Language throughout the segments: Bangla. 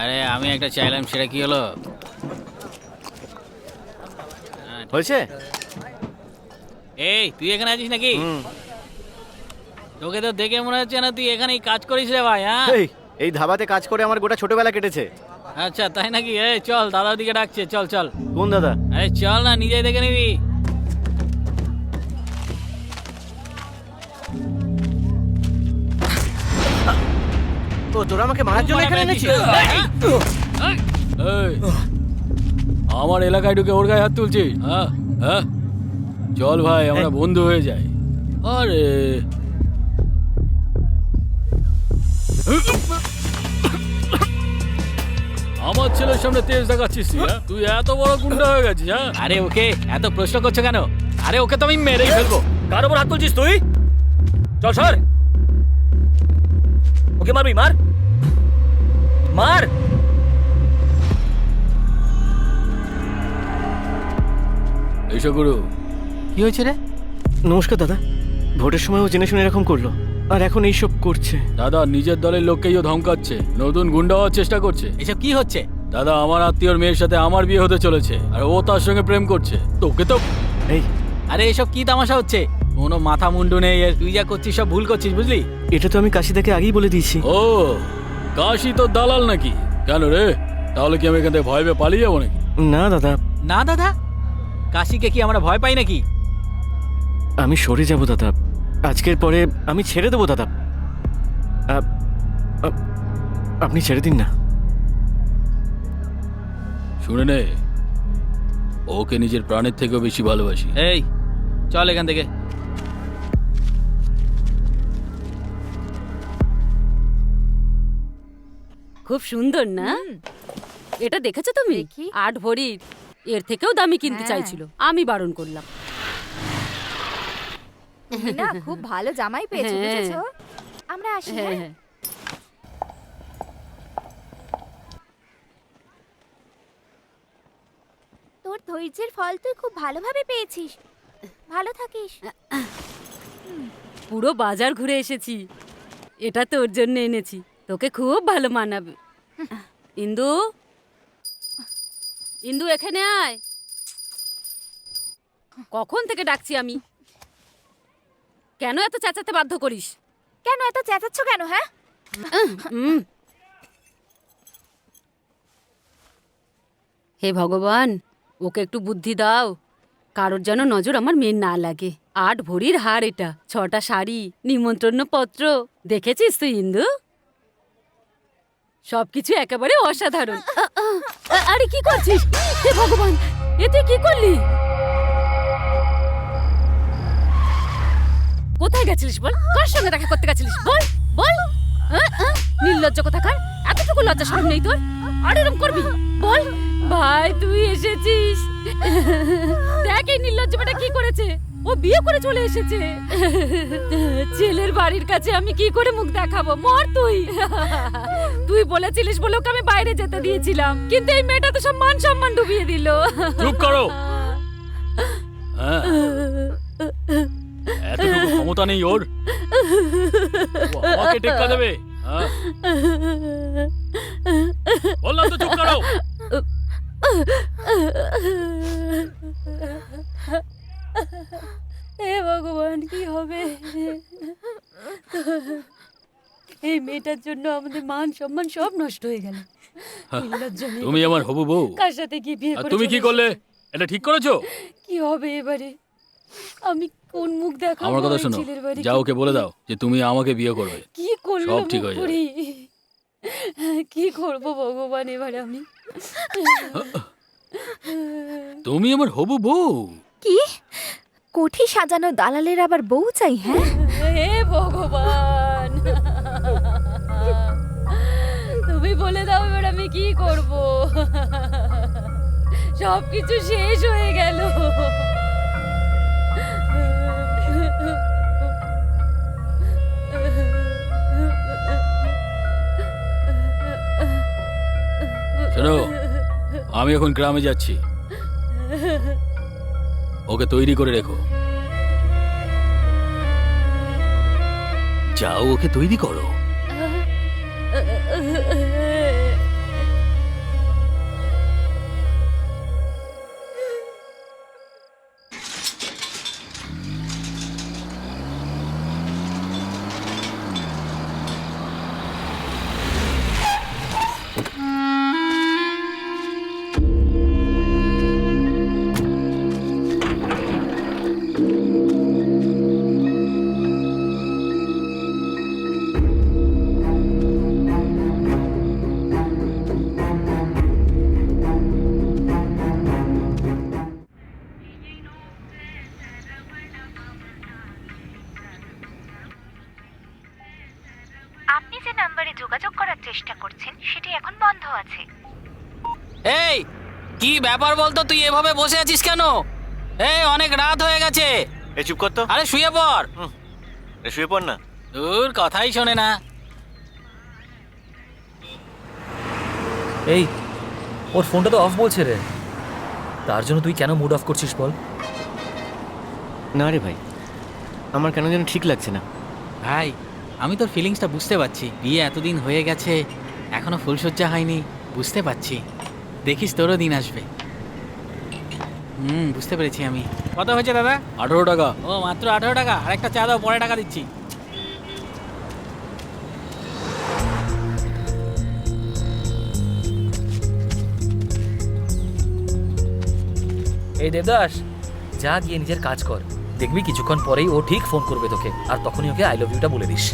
আরে আমি একটা চাইলাম সেটা কি হলো? হয়েছে এই তুই এখানে আছিস নাকি? তোকে তো দেখে মনে হচ্ছে না তুই এখানেই কাজ করিস রে ভাই হ্যাঁ? এই এই ধাবাতে কাজ করে আমার গোটা ছোটবেলা কেটেছে। আচ্ছা তাই নাকি? এই চল দাদার দিকে ডাকছে চল চল। কোন দাদা? আরে চল না নিজেই দেখে নিবি। ও তোরা আমাকে মারার জন্য এখানে এনেছিস? এই, আমার এলাকায় ঢুকে ওর গায়ে হাত তুলছিস? হ্যাঁ। হ্যাঁ? চল ভাই আমরা বন্ধু হয়ে যাই। আরে। আমার ছেলের সামনে তেজ দেখাচ্ছিস তুই, হ্যাঁ? তুই এত বড় গুন্ডা হয়ে গেছিস হ্যাঁ? আরে ওকে এত প্রশ্ন করছ কেন? আরে ওকে তো আমি মেরেই ফেলব। কার উপর হাত তুলছিস তুই? চল সর। ওকে মারবি মার। মার। এসো গুরু। কি হয়েছে রে? নমস্কার দাদা। ভোটের সময় ও জেনে শুনে এরকম করল। আর এখন এইসব করছে। দাদা নিজের দলের লোককেই ও ধমকাচ্ছে। নতুন গুন্ডা হওয়ার চেষ্টা করছে। এসব কি হচ্ছে? দাদা আমার আত্মীয়র মেয়ের সাথে আমার বিয়ে হতে চলেছে। আর ও তার সঙ্গে প্রেম করছে। তোকে তো এই। আরে এসব কি তামাশা হচ্ছে? কোনো মাথা মুন্ডু নেই তুই যা করছিস সব ভুল করছিস বুঝলি? এটা তো আমি কাশি কাশিদাকে আগেই বলে দিয়েছি। ও কাশি তো দালাল নাকি? কেন রে? তাহলে কি আমি এখান থেকে ভয় পেয়ে পালিয়ে যাব নাকি? না দাদা। না দাদা। কাশিকে কি আমরা ভয় পাই নাকি? আমি সরে যাব দাদা। আজকের পরে আমি ছেড়ে দেবো দাদা। আ- আ- আপনি ছেড়ে দিন না। শুনে নে। ওকে নিজের প্রাণের থেকেও বেশি ভালোবাসি। এই চল এখান থেকে। খুব সুন্দর না? এটা দেখেছ তুমি। আট ভরির। এর থেকেও দামি কিনতে হ্যাঁ। চাইছিল। আমি বারণ করলাম। না খুব ভালো জামাই পেয়েছ হ্যাঁ। বুঝেছ? আমরা আসি হ্যাঁ। তোর ধৈর্যের ফল তুই খুব ভালোভাবে পেয়েছিস। ভালো থাকিস। পুরো বাজার ঘুরে এসেছি। এটা তোর জন্য এনেছি। তোকে খুব ভালো মানাবে। ইন্দু? ইন্দু এখানে আয়। কখন থেকে ডাকছি আমি? কেন এত চেঁচাতে বাধ্য করিস? কেন এত চেঁচাচ্ছ কেন হ্যাঁ। হে ভগবান ওকে একটু বুদ্ধি দাও। কারোর যেন নজর আমার মেয়ের না লাগে। আট ভরির হার এটা ছটা শাড়ি নিমন্ত্রণ পত্র দেখেছিস তুই ইন্দু? সবকিছু একেবারে অসাধারণ। আরে কি করছিস? হে ভগবান এ তুই কি করলি? কোথায় গেছিলিস বল? কার সঙ্গে দেখা করতে গেছিলিস? বল বল। নির্লজ্জ কোথাকার? এতটুকু লজ্জা শরম নেই তোর? আর এরম করবি? বল। ভাই, তুই এসেছিস। দেখ এই নির্লজ্জ বেটা কি করেছে। ও বিয়ে করে চলে এসেছে। ছেলের বাড়ির কাছে আমি কি করে মুখ দেখাবো? মর তুই। তুই বলেছিলিস বলে ওকে আমি বাইরে যেতে দিয়েছিলাম। কিন্তু এই মেয়েটা তো সব মান সম্মান ডুবিয়ে দিল। চুপ করো। হ্যাঁ। এতটুকু ক্ষমতা নেই ওর। ও আমাকে টেক্কা দেবে। হ্যাঁ? বললাম তো চুপ করো। হে ভগবান কি হবে? এই মেয়েটার জন্য আমাদের মান সম্মান সব নষ্ট হয়ে গেল। তুমি আমার হবু বউ। কার সাথে কি বিয়ে করে তুমি কি করলে? এটা ঠিক করেছ? কি হবে এবারে? আমি কোন মুখ দেখাবো আমার কথা শোনো ছেলের বাড়ি যা ওকে বলে দাও যে তুমি আমাকে বিয়ে করবে। কি করল সব ঠিক হয়ে যাবে। কি করব ভগবান এবারে আমি? তুমি আমার হবু বউ। কি? কোঠি সাজানো দালালের আবার বউ চাই হ্যাঁ? হে ভগবান! কি করব? সব কিছু শেষ হয়ে গেল। আমি এখন গ্রামে যাচ্ছি। ওকে তৈরি করে রেখো। যাও, ওকে তৈরি করো। বলতো তুই এভাবে বসে আছিস কেন? এই অনেক রাত হয়ে গেছে। এ চুপ কর তো। আরে শুয়ে পড়। এ শুয়ে পড় না। দূর কথাই শোনে না। এই ওর ফোনটা তো অফ বলছে রে। তার জন্য তুই কেন মুড অফ করছিস বল? না রে ভাই আমার কেন যেন ঠিক লাগছে না। ভাই আমি তোর ফিলিংসটা বুঝতে পারছি। বিয়ে এতদিন হয়ে গেছে এখনও ফুলসজ্জা হয়নি বুঝতে পারছি। দেখিস তোরও দিন আসবে। হুম বুঝতে পেরেছি আমি। কত হয়েছে দাদা? আঠেরো টাকা। ও মাত্র আঠারো টাকা। আরেকটা চা দাও পরে টাকা দিচ্ছি। এই দেবদাস যা গিয়ে নিজের কাজ কর। দেখবি কিছুক্ষণ পরেই ও ঠিক ফোন করবে তোকে আর তখনই ওকে আই লাভ ইউটা বলে দিস।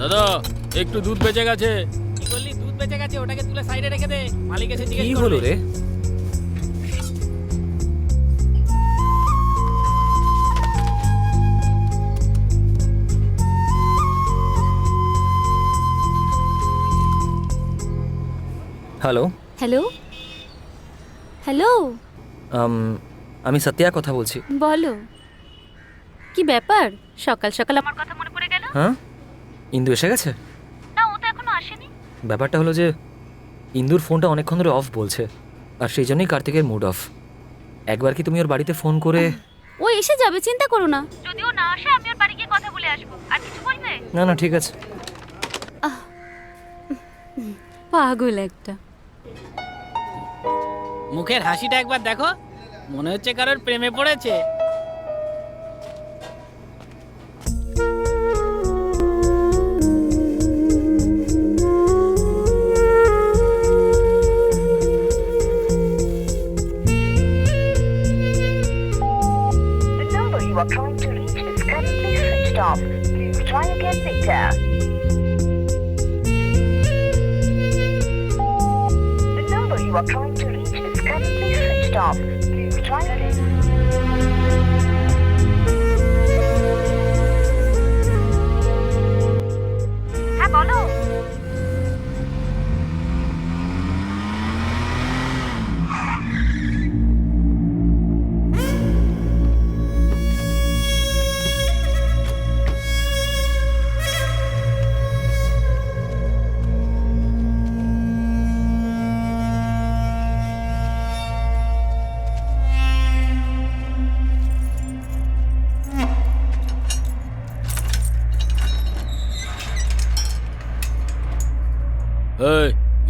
দাদা একটু দুধ বেঁচে গেছে। বেঁচে গেছে ওটাকে তুলে সাইডে রেখে দে। মালিক এসে জিজ্ঞেস কি হলো রে? হ্যালো হ্যালো হ্যালো আমি সত্যিয়া কথা বলছি। বলো। কি ব্যাপার? সকাল সকাল আমার কথা মনে পড়ে গেল? হ্যাঁ? ইন্দু এসে গেছে না ও তো এখনও আসেনি ব্যাপারটা হলো যে ইন্দুর ফোনটা অনেকক্ষণ ধরে অফ বলছে আর সেই জন্যই কার্তিকের মুড অফ একবার কি তুমি ওর বাড়িতে ফোন করে ও এসে যাবে চিন্তা করো না। যদি ও না আসে আমি ওর বাড়ি গিয়ে কথা বলে আসব। আর কিছু বলবে? না না ঠিক আছে। পাগল একটা। মুখের হাসিটা একবার দেখো মনে হচ্ছে কারোর প্রেমে পড়েছে।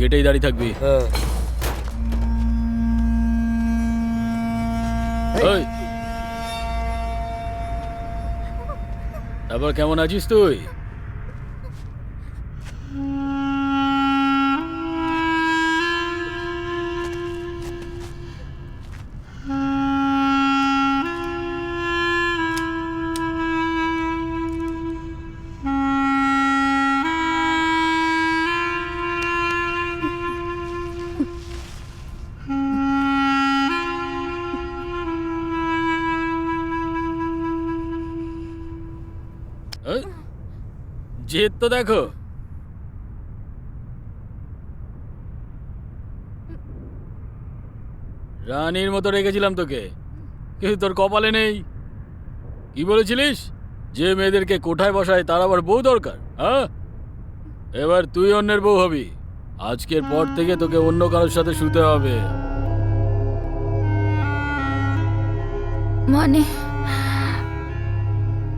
গেটেই দাঁড়িয়ে থাকবি। এই। তারপর কেমন আছিস তুই? জেদ তো দেখো। রানীর মতো রেখেছিলাম তোকে কিন্তু তোর কপালে নেই। কি বলেছিলিস? যে মেয়েদেরকে কোঠায় বসায় তার আবার বউ দরকার হ্যাঁ? এবার তুই অন্যের বউ হবি। আজকের পর থেকে তোকে অন্য কারোর সাথে শুতে হবে। মানে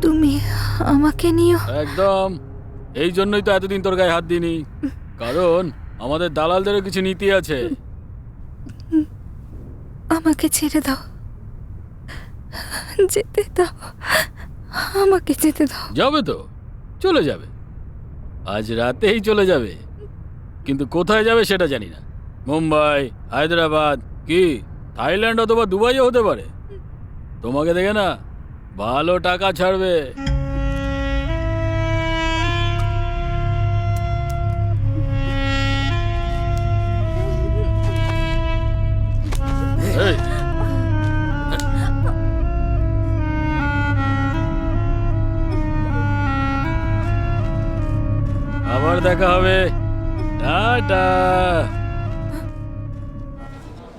তুমি আমাকে নিও একদম। এই জন্যই তো এতদিন তোর গায়ে হাত দিইনি। কারণ আমাদের দালালদেরও কিছু নীতি আছে। আমাকে ছেড়ে দাও। যেতে দাও। আমাকে যেতে দাও। যাবে তো। চলে যাবে। আজ রাতেই চলে যাবে। কিন্তু কোথায় যাবে সেটা জানি না। মুম্বাই হায়দ্রাবাদ কি? থাইল্যান্ড অথবা দুবাইও হতে পারে। তোমাকে দেখে না ভালো টাকা ছাড়বে।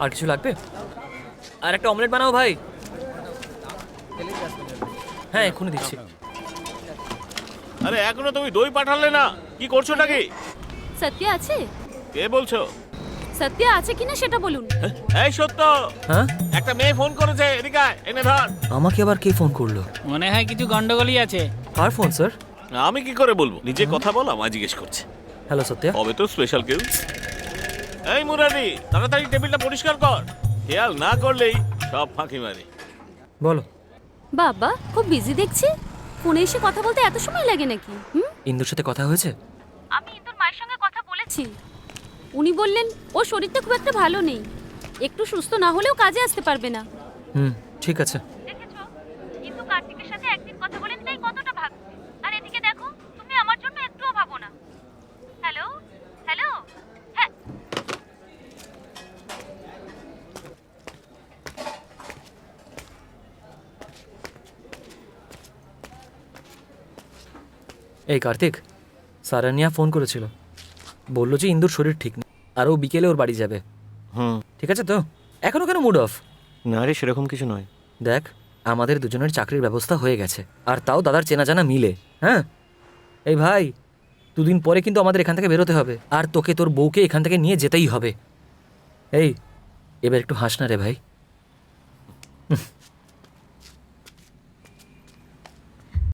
আর কিছু লাগবে? আর একটা অমলেট বানাও ভাই। হ্যাঁ এক্ষুনি দিচ্ছি। আরে এখনও তুমি দই পাঠালে না। কি করছ নাকি সত্য আছে? কে বলছো? সত্য আছে কিনা সেটা বলুন। এই সত্য। হ্যাঁ? একটা মেয়ে ফোন করেছে এদিকে আয়, এনে ধর। আমাকে আবার কে ফোন করল? মনে হয় কিছু গন্ডগোলই আছে। কার ফোন স্যার আমি কি করে বলব? নিজে কথা বল আমায় জিজ্ঞেস করছে। হ্যালো সত্যা? হবে তো স্পেশাল কেউ? এই মুরারি তাড়াতাড়ি টেবিলটা পরিষ্কার কর। খেয়াল না করলেই সব ফাঁকি মারি। বলো। বাবা খুব বিজি দেখছি। ফোনে এসে কথা বলতে এত সময় লাগে নাকি হুম? ইন্দুর সাথে কথা হয়েছে? আমি ইন্দুর মায়ের সঙ্গে কথা বলেছি। উনি বললেন ওর শরীরটা খুব একটা ভালো নেই। একটু সুস্থ না হলেও কাজে আসতে পারবে না। হুম ঠিক আছে। দেখেছ? কিন্তু কার্তিকের সাথে একদিন কথা বলে তাই কতটা ভাবছে আর এদিকে দেখো তুমি আমার জন্য একটুও ভাবো না হ্যালো হ্যালো হ্যাঁ এই কার্তিক সারানিয়া ফোন করেছিল। বলল যে ইন্দুর শরীর ঠিক নেই আর ও বিকেলে ওর বাড়ি যাবে। হুম। ঠিক আছে তো? এখনও কেন মুড অফ না রে সেরকম কিছু নয়। দেখ আমাদের দুজনের চাকরির ব্যবস্থা হয়ে গেছে আর তাও দাদার চেনা জানা মিলে হ্যাঁ? এই ভাই দুদিন পরে কিন্তু আমাদের এখান থেকে বেরোতে হবে আর তোকে তোর বউকে এখান থেকে নিয়ে যেতেই হবে। এই এবার একটু হাস না রে ভাই।